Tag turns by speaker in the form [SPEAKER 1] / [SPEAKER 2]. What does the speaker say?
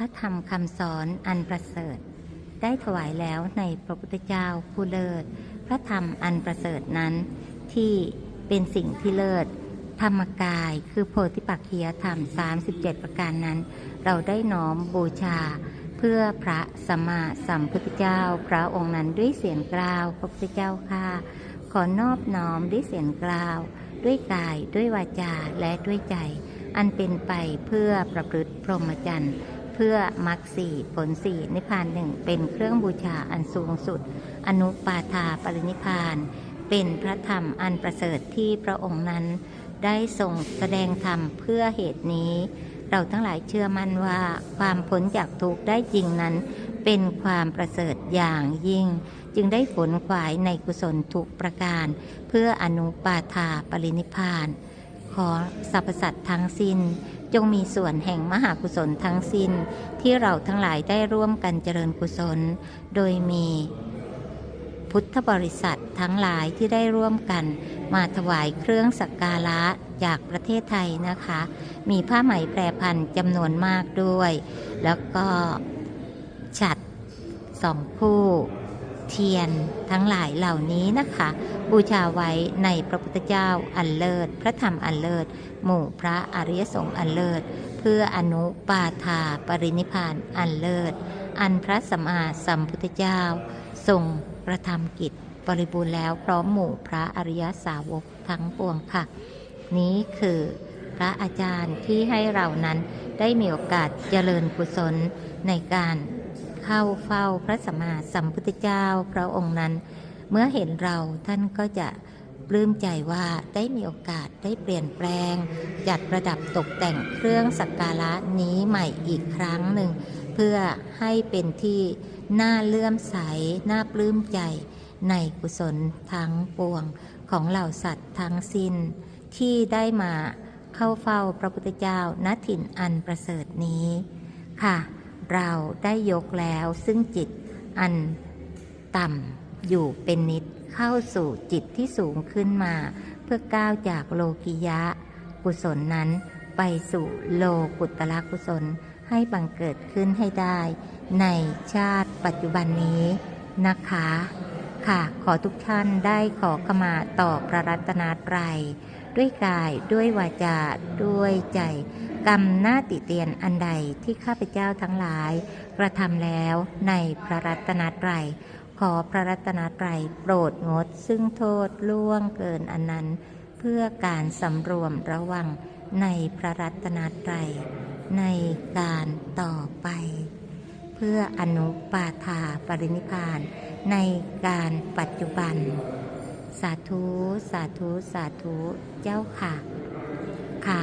[SPEAKER 1] พระธรรมคำสอนอันประเสริฐ ได้ถวายแล้วในพระพุทธเจ้าผู้เลิศ พระธรรมอันประเสริฐนั้น ที่เป็นสิ่งที่เลิศ ธรรมกายคือโพธิปักขียธรรม 37 ประการนั้น เราได้น้อมบูชาเพื่อพระสัมมาสัมพุทธเจ้า พระองค์นั้นด้วยเสียงกล่าวพระพุทธเจ้าค่ะ ขอนอบน้อมด้วยเสียงกล่าว ด้วยกายด้วยวาจาและด้วยใจ อันเป็นไปเพื่อประพฤติพรหมจรรย์ เพื่อมรรคสี่ผลสี่นิพพานหนึ่งเป็นเครื่องบูชาอันสูงสุด อนุปาทาปรินิพพาน เป็นพระธรรมอันประเสริฐที่พระองค์นั้น ได้ทรงแสดงธรรมเพื่อเหตุนี้ เราทั้งหลายเชื่อมั่นว่าความพ้นจากทุกข์ได้จริงนั้น เป็นความประเสริฐอย่างยิ่ง จึงได้ผลขวายในกุศลทุกประการ เพื่ออนุปาทาปรินิพพาน ขอสรรพสัตว์ทั้งสิ้น จงมีส่วนแห่งมหากุศลทั้งสิ้น ที่เราทั้งหลายได้ร่วมกันเจริญกุศล โดยมีพุทธบริษัททั้งหลายที่ได้ร่วมกัน มาถวายเครื่องสักการะจากประเทศไทยนะคะ มีผ้าไหมแปรพันจำนวนมากด้วย แล้วก็ฉัดสองคู่ เทียนทั้งหลายเหล่านี้นะคะ บูชาไว้ในพระพุทธเจ้าอันเลิศ พระธรรมอันเลิศ หมู่พระอริยสงฆ์อันเลิศ เพื่ออนุปาทาปรินิพานอันเลิศ อันพระสัมมาสัมพุทธเจ้า ทรงกระทำกิจบริบูรณ์แล้วพร้อมหมู่พระอริยสาวกทั้งปวงค่ะ นี้คือพระอาจารย์ที่ให้เรานั้นได้มีโอกาสเจริญกุศลในการ เข้าเฝ้าพระสัมมาสัมพุทธเจ้าพระองค์นั้น เมื่อเห็นเราท่านก็จะปลื้มใจว่าได้มีโอกาสได้เปลี่ยนแปลง จัดประดับตกแต่งเครื่องสักการะนี้ใหม่อีกครั้งหนึ่ง เพื่อให้เป็นที่น่าเลื่อมใสน่าปลื้มใจในกุศลทั้งปวงของเหล่าสัตว์ทั้งสิ้น ที่ได้มาเข้าเฝ้าพระพุทธเจ้าณถิ่นอันประเสริฐนี้ค่ะ เราได้ยกแล้วซึ่งจิตอันต่ำอยู่เป็นนิดเข้าสู่จิตที่สูงขึ้นมา เพื่อก้าวจากโลกิยะ กุศลนั้นไปสู่โลกุตละกุศลให้บังเกิดขึ้นให้ได้ ในชาติปัจจุบันนี้นะคะ ค่ะขอทุกท่านได้ขอขมาต่อพระรัตนตรัย ด้วยกายด้วยวาจาด้วยใจ กรรมหน้าติเตียนอันใดที่ข้าพเจ้าทั้งหลาย กระทำแล้วในพระรัตนตรัยขอพระรัตนตรัยโปรดงด ซึ่งโทษล่วงเกินอันนั้น เพื่อการสำรวมระวังในพระรัตนตรัยในการต่อไป เพื่ออนุปาทาปรินิพพานในการปัจจุบัน สาธุ สาธุ สาธุ เจ้าค่ะ ค่ะ